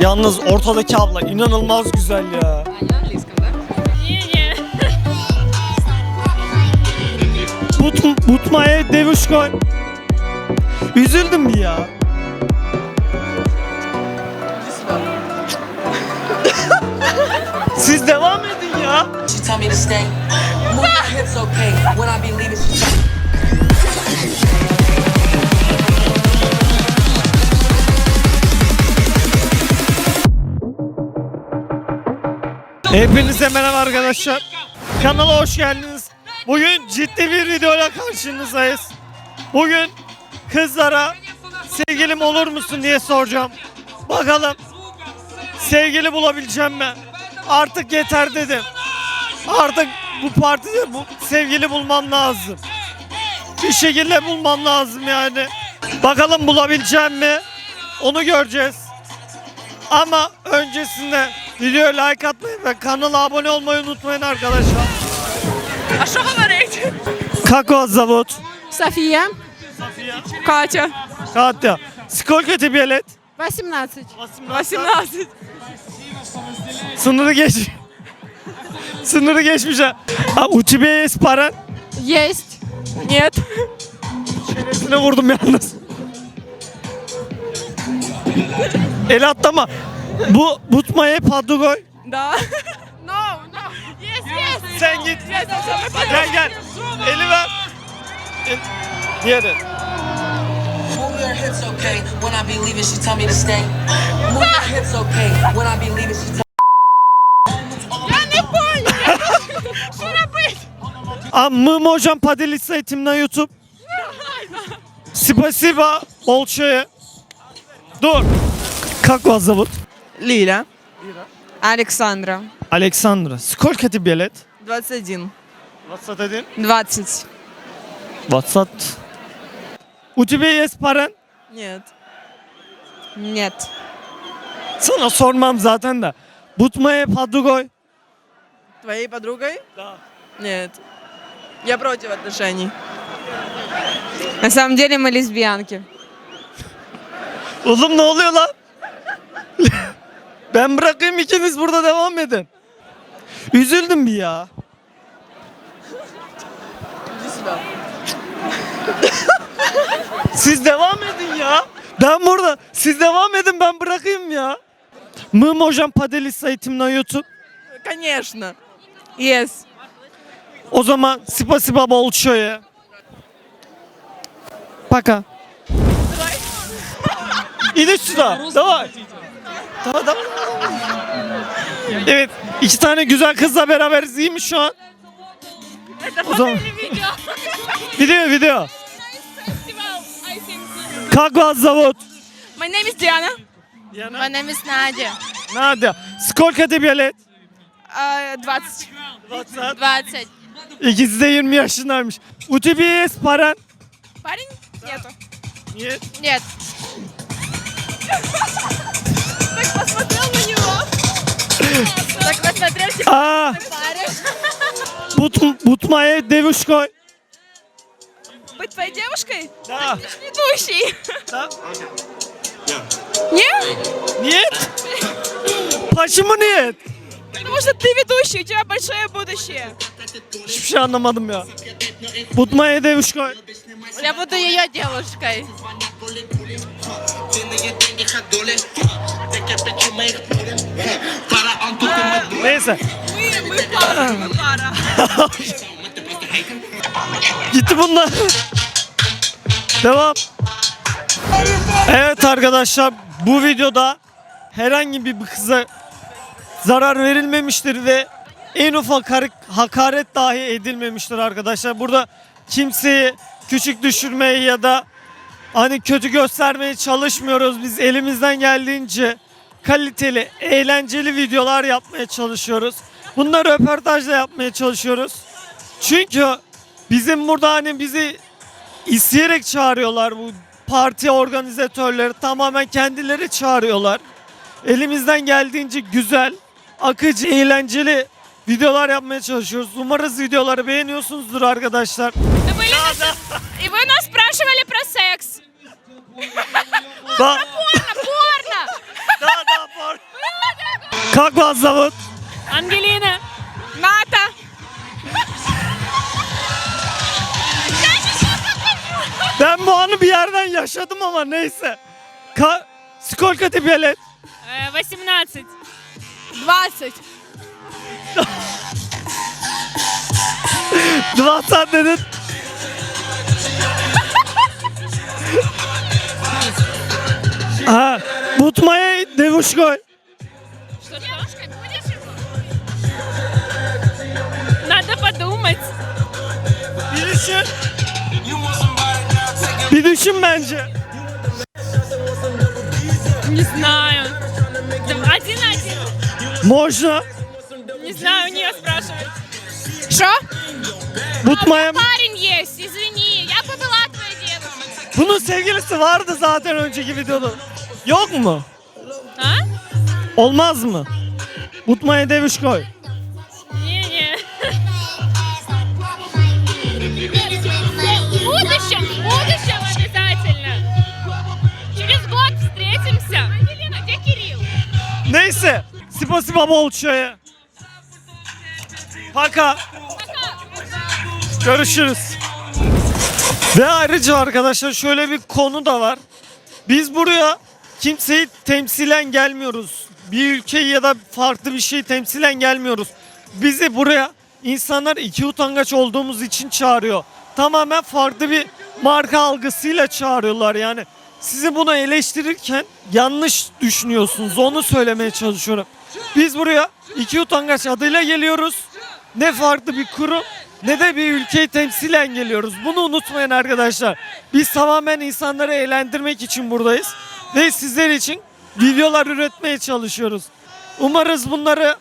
Yalnız ortadaki abla inanılmaz güzel ya. But, Butma'ya Devuşkoy. Üzüldüm bir ya. Siz devam edin ya. She tell me to stay. Move your hips, okay. When I be leaving, Hepinize merhaba arkadaşlar. Kanala hoş geldiniz. Bugün ciddi bir videoyla karşınızdayız. Bugün kızlara sevgilim olur musun diye soracağım. Bakalım sevgili bulabileceğim mi? Artık yeter dedim. Artık bu partide bu sevgili bulmam lazım. Bir şekilde bulmam lazım yani. Bakalım bulabileceğim mi? Onu göreceğiz. Ama öncesinde videoya like atmayı ve kanala abone olmayı unutmayın arkadaşlar. А що говорить? Как вас зовут? София. Катя. Катя. Сколько тебе лет? 18. 18. 18. Sınırı geç. Sınırı geçmiş ha. Ha, у тебя есть пара? Есть. Нет. Çenesine vurdum yalnız. El atlama. Bu Butma'ya Padugoy. Да. No, no. Yes, yes. Sen git. Yes, yes, Gel gel. Eli ver. El... Diğeri. move your hips, okay. When I be leaving, she tell me to stay. Move your hips, okay. When I be leaving, she tell Я не понял. Що робити? А мы можем поделиться этим на YouTube. Спасибо большое. Dur. Как вас зовут? Лиля. Александра. Александра. Сколько тебе лет? 21. 21. 20. 20. У тебя есть парен? Нет. Нет. Sana sormam zaten de. Butmaya Padugoy. Твоей подругой? Да. Нет. Я против отношений. На самом деле мы лесбиянки. Oğlum ne oluyor lan? ben bırakayım ikiniz burada devam edin. Üzüldüm bir ya. Иди сюда. Siz devam edin ya. Ben burada. Siz devam edin ben bırakayım ya. Мы можем поделиться этим на YouTube. Конечно. Yes. O zaman спасибо большое. Пока. İdi сюда. Давай. Давай, давай. Evet, iki tane güzel kızla beraberiz. İyi mi şu an? O zaman... video, video. Как вас зовут? My name is Diana. Яна. My name is Nadia. Надя. Сколько тебе лет? Uh, 20. 20. 20. İkisi de 20 yaşındaymış. У тебя есть парень? Парень? Нету. Нет. Нет. Посмотрел на него. Так посмотрел, типа, Aa, парень. but, butmaya девушкой. Быть твоей девушкой? Да. Ты ж ведущий. Да. Нет? Нет. Почему нет? Потому что ты ведущий, у тебя большое будущее. Hiçbir şey anlamadım ya. Butmaya девушкой. Я буду ее девушкой. Neyse. Мы, мы пара, мы пара. Gitti bunlar. Devam. Evet arkadaşlar bu videoda herhangi bir kıza zarar verilmemiştir ve en ufak hakaret dahi edilmemiştir arkadaşlar. Burada kimseyi küçük düşürmeye ya da hani kötü göstermeye çalışmıyoruz. Biz elimizden geldiğince kaliteli, eğlenceli videolar yapmaya çalışıyoruz. Bunları röportajla yapmaya çalışıyoruz. Çünkü bizim burada hani bizi isteyerek çağırıyorlar bu parti organizatörleri tamamen kendileri çağırıyorlar. Elimizden geldiğince güzel, akıcı, eğlenceli videolar yapmaya çalışıyoruz. Umarız videoları beğeniyorsunuzdur arkadaşlar. Вы были на- И вы нас спрашивали про секс. Da, Порно, порно! da, da, pardon. Как вас зовут? Ангелина. Ната. Ben bu anı bir yerden yaşadım ama neyse. Ka Сколько тебе лет? Э, 18. 20. 20 dedin. Ha, будь моей девушкой. Что девушкой будешь его? Надо подумать. Bir düşün bence. Не знаю. Дв- Один-один. Можно. Не знаю, у нее спрашивать. Что? Будь моя... Парень есть, извини. Я бы была твоей девушкой. Bunun sevgilisi vardı zaten önceki videoda. Yok mu? А? Olmaz mı? Будь моей девушкой. Не-не. В будущем, в будущем обязательно. Через год встретимся. Ангелина, где Кирилл? Neyse. Spasiba bolçaya. Paka. Görüşürüz. Ve ayrıca arkadaşlar şöyle bir konu da var. Biz buraya kimseyi temsilen gelmiyoruz. Bir ülkeyi ya da farklı bir şeyi temsilen gelmiyoruz. Bizi buraya insanlar iki utangaç olduğumuz için çağırıyor. Tamamen farklı bir marka algısıyla çağırıyorlar yani. Sizi bunu eleştirirken yanlış düşünüyorsunuz. Onu söylemeye çalışıyorum. Biz buraya iki utangaç adıyla geliyoruz. Ne farklı bir kurum ne de bir ülkeyi temsilen geliyoruz. Bunu unutmayın arkadaşlar. Biz tamamen insanları eğlendirmek için buradayız. Ve sizler için videolar üretmeye çalışıyoruz. Umarız bunları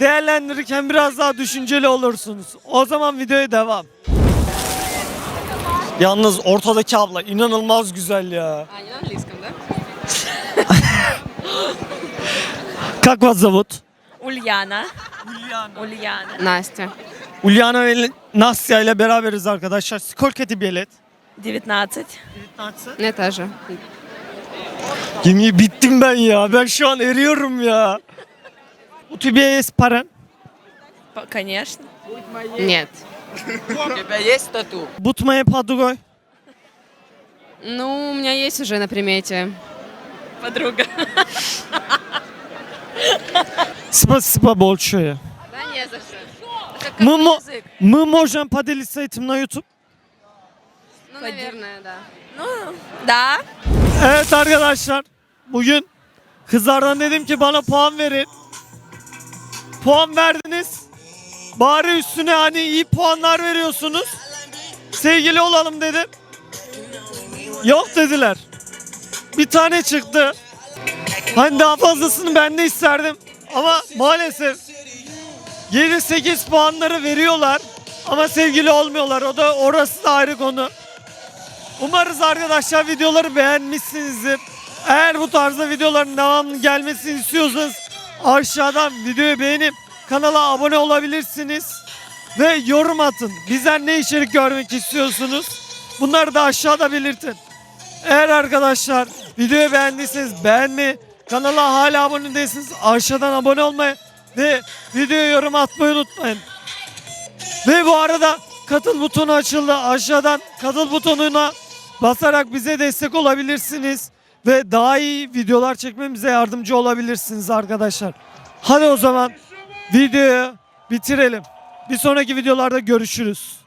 değerlendirirken biraz daha düşünceli olursunuz. O zaman videoya devam. Yalnız ortadaki abla inanılmaz güzel ya. Aynen Как вас зовут? Ульяна. Ульяна. Настя. Ulyana ve Nasya ile beraberiz arkadaşlar. Сколько тебе лет? 19. Мне тоже. Yemin bittim ben ya. Ben şu an eriyorum ya. У тебя есть парень? П- Конечно. Нет. У тебя есть тату? Будь моей подругой. Ну, у меня есть уже на примете. Подруга. Спасибо большое. Да не за что. Мы, мо- мы можем поделиться этим на YouTube. Ну, наверное, да. Ну, да. Evet arkadaşlar. Bugün kızlardan dedim ki bana puan verin. Puan verdiniz. Bari üstüne hani iyi puanlar veriyorsunuz. Sevgili olalım dedim. Yok dediler. Bir tane çıktı. Hani daha fazlasını ben de isterdim. Ama maalesef 7-8 puanları veriyorlar. Ama sevgili olmuyorlar. O da orası da ayrı konu. Umarız arkadaşlar videoları beğenmişsinizdir. Eğer bu tarzda videoların devamlı gelmesini istiyorsanız aşağıdan videoyu beğenip kanala abone olabilirsiniz. Ve yorum atın. Bizden ne içerik görmek istiyorsunuz? Bunları da aşağıda belirtin. Eğer arkadaşlar videoyu beğendiyseniz beğenmeyi, kanala hala abone değilseniz aşağıdan abone olmayı ve videoya yorum atmayı unutmayın. Ve bu arada katıl butonu açıldı. Aşağıdan katıl butonuna basarak bize destek olabilirsiniz. Ve daha iyi videolar çekmemize yardımcı olabilirsiniz arkadaşlar. Hadi o zaman videoyu bitirelim. Bir sonraki videolarda görüşürüz.